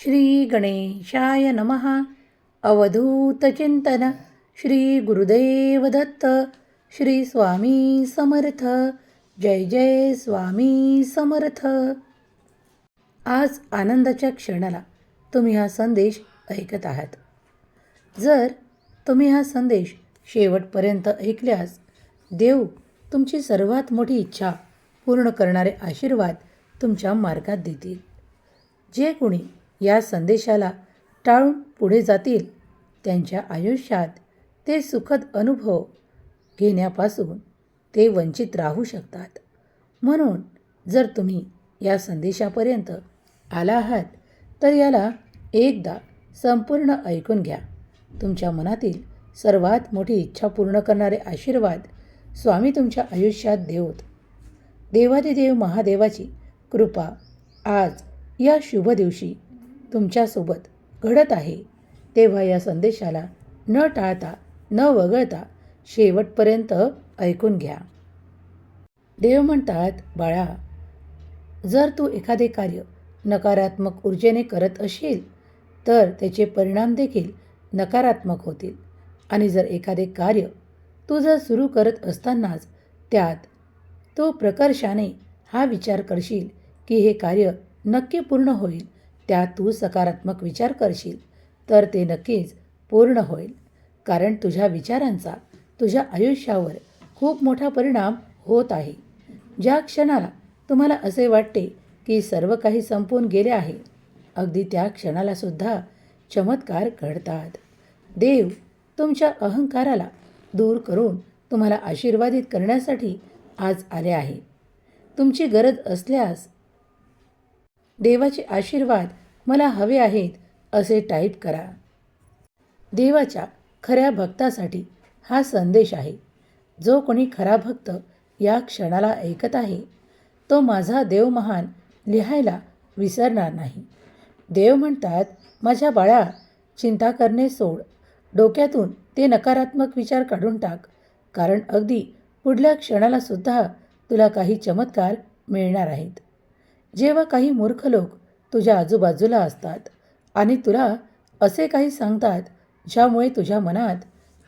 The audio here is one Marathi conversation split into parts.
श्री गणेशाय नमः अवधूतचिंतन श्री गुरुदेव दत्त। श्री स्वामी समर्थ। जय जय स्वामी समर्थ। आज आनंदाच्या क्षणाला तुम्ही हा संदेश ऐकत आहात. जर तुम्ही हा संदेश शेवटपर्यंत ऐकल्यास देव तुमची सर्वात मोठी इच्छा पूर्ण करणारे आशीर्वाद तुमच्या मार्गात देतील. जे कोणी या संदेशाला टाळून पुढे जातील. त्यांच्या आयुष्यात ते सुखद अनुभव घेण्यापासून ते वंचित राहू शकतात. म्हणून जर तुम्ही या संदेशापर्यंत आला आहात तर याला एकदा संपूर्ण ऐकून घ्या. तुमच्या मनातील सर्वात मोठी इच्छा पूर्ण करणारे आशीर्वाद स्वामी तुमच्या आयुष्यात देवत. देवादिदेव महादेवाची कृपा आज या शुभ दिवशी तुमच्यासोबत घडत आहे. तेव्हा या संदेशाला न टाळता न वगळता शेवटपर्यंत ऐकून घ्या. देव म्हणतात बाळा जर तू एखादे कार्य नकारात्मक ऊर्जेने करत असेल तर त्याचे परिणाम देखील नकारात्मक होतील. आणि जर एखादे कार्य तू जर सुरू करत असतानाच त्यात तो प्रकर्षाने हा विचार करशील की हे कार्य नक्की पूर्ण होईल त्यात तू सकारात्मक विचार करशील तर ते नक्कीच पूर्ण होईल. कारण तुझ्या विचारांचा तुझ्या आयुष्यावर खूप मोठा परिणाम होत आहे. ज्या क्षणाला तुम्हाला असे वाटते की सर्व काही संपून गेले आहे अगदी त्या क्षणालासुद्धा चमत्कार घडतात. देव तुमच्या अहंकाराला दूर करून तुम्हाला आशीर्वादित करण्यासाठी आज आले आहे. तुमची गरज असल्यास देवाचे आशीर्वाद मला हवे आहेत असे टाईप करा. देवाच्या खऱ्या भक्तासाठी हा संदेश आहे. जो कोणी खरा भक्त या क्षणाला ऐकत आहे तो माझा देव महान लिहायला विसरणार नाही. देव म्हणतात माझ्या बाळा चिंता करणे सोड. डोक्यातून ते नकारात्मक विचार काढून टाक. कारण अगदी पुढल्या क्षणालासुद्धा तुला काही चमत्कार मिळणार आहेत. जेव्हा काही मूर्ख लोक तुझ्या आजूबाजूला असतात आणि तुला असे काही सांगतात ज्यामुळे तुझ्या मनात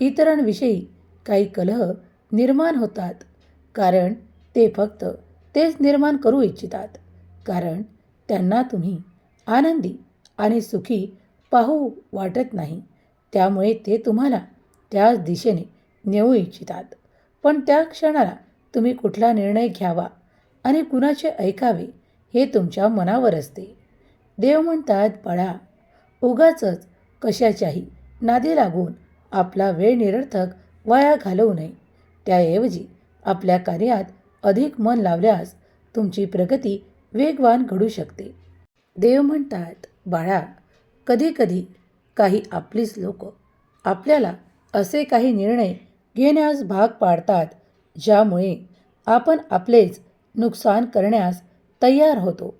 इतरांविषयी काही कलह निर्माण होतात कारण ते फक्त तेच निर्माण करू इच्छितात कारण त्यांना तुम्ही आनंदी आणि सुखी पाहू वाटत नाही. त्यामुळे ते तुम्हाला त्याच दिशेने नेऊ इच्छितात. पण त्या क्षणाला तुम्ही कुठला निर्णय घ्यावा आणि कुणाचे ऐकावे हे तुमच्या मनावर असते. देव म्हणतात बाळा उगाचच कशाच्याही नादी लागून आपला वेळ निरर्थक वाया घालवू नये. त्याऐवजी आपल्या कार्यात अधिक मन लावल्यास तुमची प्रगती वेगवान घडू शकते. देव म्हणतात बाळा कधीकधी काही आपलीच लोक आपल्याला असे काही निर्णय घेण्यास भाग पाडतात ज्यामुळे आपण आपलेच नुकसान करण्यास तयार होतो.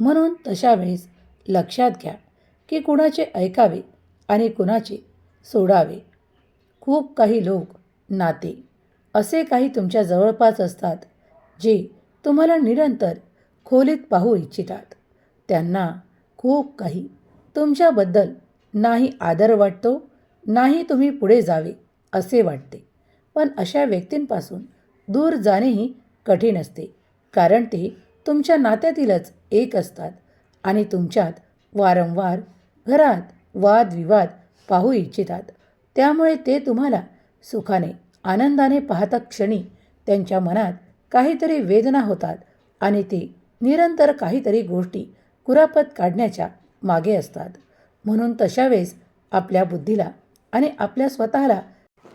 म्हणून तशा वेळेस लक्षात घ्या की कुणाचे ऐकावे आणि कुणाचे सोडावे. खूप काही लोक नाते असे काही तुमच्या जवळपास असतात जे तुम्हाला निरंतर खोलीत पाहू इच्छितात. त्यांना खूप काही तुमच्याबद्दल नाही आदर वाटतो नाही तुम्ही पुढे जावे असे वाटते. पण अशा व्यक्तींपासून दूर जाणेही कठीण असते. कारण ते तुमच्या नात्यातीलच एक असतात आणि तुमच्यात वारंवार घरात वादविवाद पाहू इच्छितात. त्यामुळे ते तुम्हाला सुखाने आनंदाने पाहता क्षणी त्यांच्या मनात काहीतरी वेदना होतात आणि ते निरंतर काहीतरी गोष्टी कुरापत काढण्याच्या मागे असतात. म्हणून तशा वेळेस आपल्या बुद्धीला आणि आपल्या स्वतःला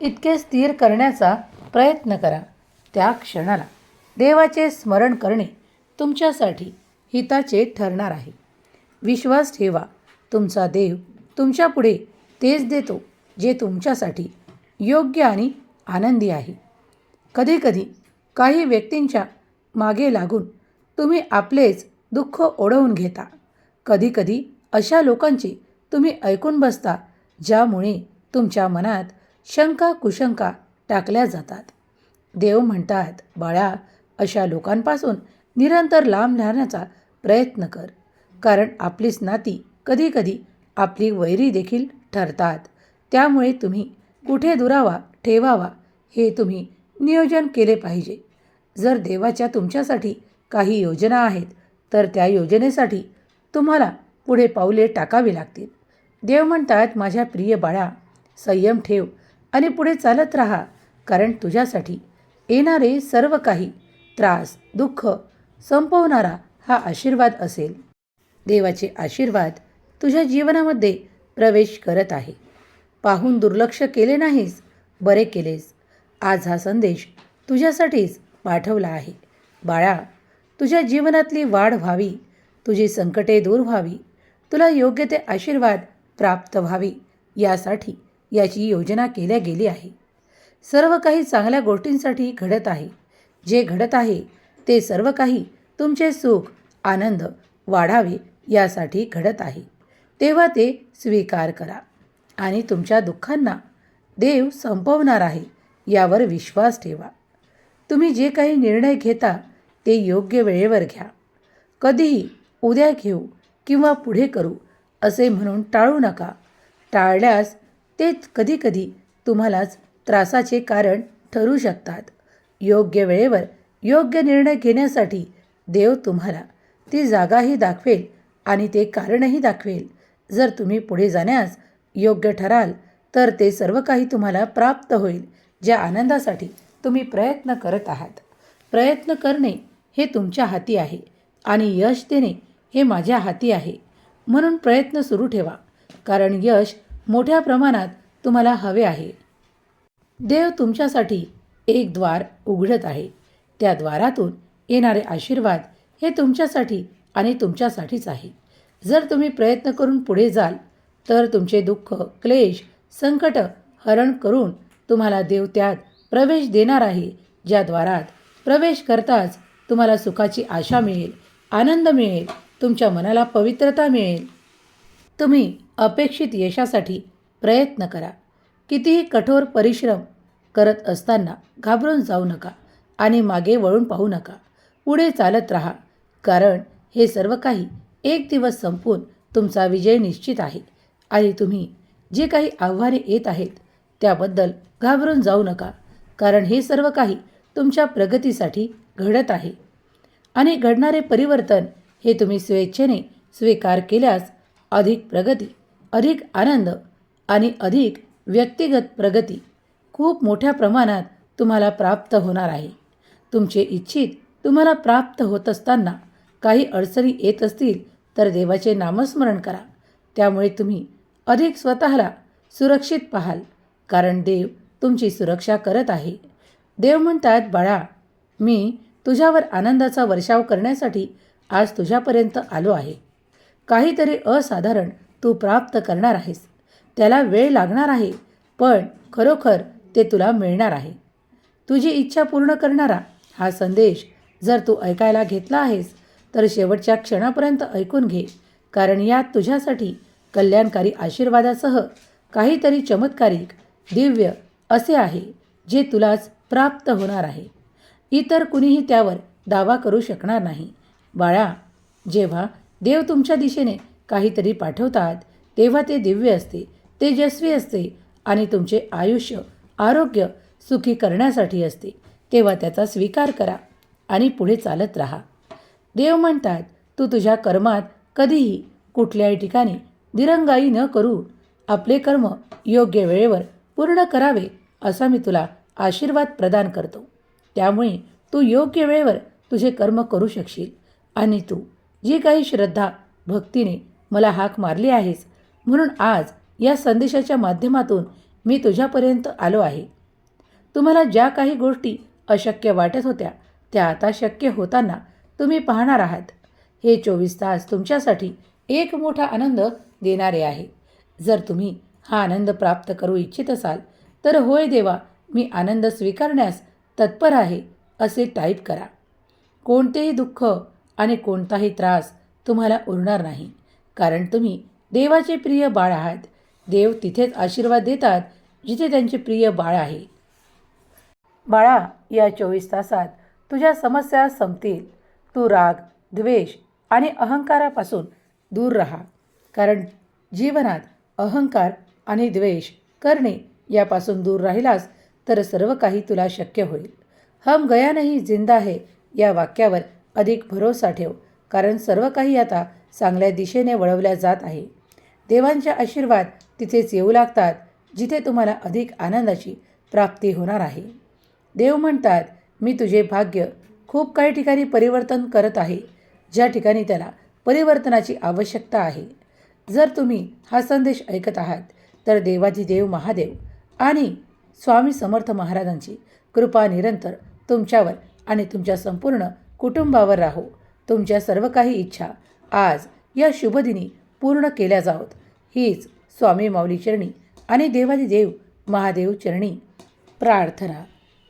इतके स्थिर करण्याचा प्रयत्न करा. त्या क्षणाला देवाचे स्मरण करणे तुमच्यासाठी हिताचे ठरणार आहे. विश्वास ठेवा. तुमचा देव तुमच्यापुढे तेच देतो जे तुमच्यासाठी योग्य आणि आनंदी आहे. कधीकधी काही व्यक्तींच्या मागे लागून तुम्ही आपलेच दुःख ओढवून घेता. कधीकधी अशा लोकांची तुम्ही ऐकून बसता ज्यामुळे तुमच्या मनात शंका कुशंका टाकल्या जातात. देव म्हणतात बाळा अशा लोकांपासून निरंतर लांब राहण्याचा प्रयत्न कर. कारण आपलीच नाती कधीकधी आपली वैरी देखील ठरतात. त्यामुळे तुम्ही कुठे दुरावा ठेवावा हे तुम्ही नियोजन केले पाहिजे. जर देवाच्या तुमच्यासाठी काही योजना आहेत तर त्या योजनेसाठी तुम्हाला पुढे पाऊले टाकावी लागतील. देव म्हणतात माझ्या प्रिय बाळा संयम ठेव आणि पुढे चालत राहा. कारण तुझ्यासाठी येणारे सर्व काही त्रास दुःख संपवणारा हा आशीर्वाद असेल. देवाचे आशीर्वाद तुझ्या जीवनामध्ये प्रवेश करत आहे. पाहून दुर्लक्ष केले नाहीस बरे केलेस. आज हा संदेश तुझ्यासाठीच पाठवला आहे. बाळा तुझ्या जीवनातली वाढ व्हावी तुझी संकटे दूर व्हावी तुला योग्य ते आशीर्वाद प्राप्त व्हावी यासाठी याची योजना केल्या गेली आहे. सर्व काही चांगल्या गोष्टींसाठी घडत आहे. जे घडत आहे ते सर्व काही तुमचे सुख आनंद वाढावे यासाठी घडत आहे. तेव्हा ते स्वीकार करा आणि तुमच्या दुःखांना देव संपवणार आहे यावर विश्वास ठेवा. तुम्ही जे काही निर्णय घेता ते योग्य वेळेवर घ्या. कधीही उद्या घेऊ किंवा पुढे करू असे म्हणून टाळू नका. टाळल्यास ते कधीकधी तुम्हालाच त्रासाचे कारण ठरू शकतात. योग्य वेळेवर योग्य निर्णय घेण्यासाठी देव तुम्हाला. ती जागाही दाखवेल आणि ते कारणही दाखवेल. जर तुम्ही पुढे जाण्यास योग्य ठराल तर ते सर्व काही तुम्हाला प्राप्त होईल ज्या आनंदासाठी तुम्ही प्रयत्न करत आहात. प्रयत्न करणे हे तुमच्या हाती आहे आणि यश देणे हे माझ्या हाती आहे. म्हणून प्रयत्न सुरू ठेवा कारण यश मोठ्या प्रमाणात तुम्हाला हवे आहे. देव तुमच्यासाठी एक द्वार उघडत आहे. त्या द्वारातून येणारे आशीर्वाद हे तुमच्यासाठी आणि तुमच्यासाठीच आहे. जर तुम्ही प्रयत्न करून पुढे जाल तर तुमचे दुःख क्लेश संकट हरण करून तुम्हाला देव त्यात प्रवेश देणार आहे ज्या द्वारात प्रवेश करताच तुम्हाला सुखाची आशा मिळेल आनंद मिळेल तुमच्या मनाला पवित्रता मिळेल. तुम्ही अपेक्षित यशासाठी प्रयत्न करा. कितीही कठोर परिश्रम करत असताना घाबरून जाऊ नका. आणि मागे वळून पाहू नका. पुढे चालत राहा. कारण हे सर्व काही एक दिवस संपून तुमचा विजय निश्चित आहे. आणि तुम्ही जे काही आव्हाने येत आहेत त्याबद्दल घाबरून जाऊ नका. कारण हे सर्व काही तुमच्या प्रगतीसाठी घडत आहे. आणि घडणारे परिवर्तन हे तुम्ही स्वेच्छेने स्वीकार केल्यास अधिक प्रगती अधिक आनंद आणि अधिक व्यक्तिगत प्रगती खूप मोठ्या प्रमाणात तुम्हाला प्राप्त होणार आहे. तुमचे इच्छित तुम्हाला प्राप्त होत असताना काही अडचणी येत असतील तर देवाचे नामस्मरण करा. त्यामुळे तुम्ही अधिक स्वतःला सुरक्षित पाहाल कारण देव तुमची सुरक्षा करत आहे. देव म्हणतात बाळा मी तुझ्यावर आनंदाचा वर्षाव करण्यासाठी आज तुझ्यापर्यंत आलो आहे. काहीतरी असाधारण तू प्राप्त करणार आहेस. त्याला वेळ लागणार आहे पण खरोखर ते तुला मिळणार आहे. तुझी इच्छा पूर्ण करणारा हा संदेश जर तू ऐकायला घेतला आहेस तर शेवटच्या क्षणापर्यंत ऐकून घे कारण यात तुझ्यासाठी कल्याणकारी आशीर्वादासह काहीतरी चमत्कारिक दिव्य असे आहे जे तुलाच प्राप्त होणार आहे. इतर कुणीही त्यावर दावा करू शकणार नाही. बाळा जेव्हा देव तुमच्या दिशेने काहीतरी पाठवतात तेव्हा ते दिव्य असते तेजस्वी असते आणि तुमचे आयुष्य आरोग्य सुखी करण्यासाठी असते. तेव्हा त्याचा स्वीकार करा आणि पुढे चालत राहा. देव म्हणतात तू तुझ्या कर्मात कधीही कुठल्याही ठिकाणी दिरंगाई न करू. आपले कर्म योग्य वेळेवर पूर्ण करावे असा मी तुला आशीर्वाद प्रदान करतो. त्यामुळे तू योग्य वेळेवर तुझे कर्म करू शकशील. आणि तू जी काही श्रद्धा भक्तीने मला हाक मारली आहेस म्हणून आज या संदेशाच्या माध्यमातून मी तुझ्यापर्यंत आलो आहे. तुम्हाला ज्या काही गोष्टी अशक्य वाटत होत्या. त्या आता शक्य होताना तुम्ही पाहणार आहात. हे चोवीस तास तुमच्यासाठी एक मोठा आनंद देणारे आहे. जर तुम्ही हा आनंद प्राप्त करू इच्छित असाल तर होय देवा मी आनंद स्वीकारण्यास तत्पर आहे असे टाईप करा. कोणतेही दुःख आणि कोणताही त्रास तुम्हाला उरणार नाही कारण तुम्ही देवाचे प्रिय बाळ आहात. देव तिथेच आशीर्वाद देतात जिथे त्यांचे प्रिय बाळ आहे. बाळा या चोवीस तासात तुझ्या समस्या संपतील. तू राग द्वेष आणि अहंकारापासून दूर राहा. कारण जीवनात अहंकार आणि द्वेष करणे यापासून दूर राहिलास तर सर्व काही तुला शक्य होईल. हम गया नाही जिंदा आहे या वाक्यावर अधिक भरोसा ठेव. कारण सर्व काही आता चांगल्या दिशेने वळवल्या जात आहे. देवांचे आशीर्वाद तिथेच येऊ लागतात जिथे तुम्हाला अधिक आनंदाची प्राप्ती होणार आहे. देव म्हणतात मी तुझे भाग्य खूप काही ठिकाणी परिवर्तन करत आहे ज्या ठिकाणी त्याला परिवर्तनाची आवश्यकता आहे. जर तुम्ही हा संदेश ऐकत आहात तर देवाजी देव महादेव आणि स्वामी समर्थ महाराजांची कृपा निरंतर तुमच्यावर आणि तुमच्या संपूर्ण कुटुंबावर राहो. तुमच्या सर्व काही इच्छा आज या शुभदिनी पूर्ण केल्या जावत. हीच स्वामी माऊली चरणी आणि देवाजी देव महादेव चरणी. प्रार्थना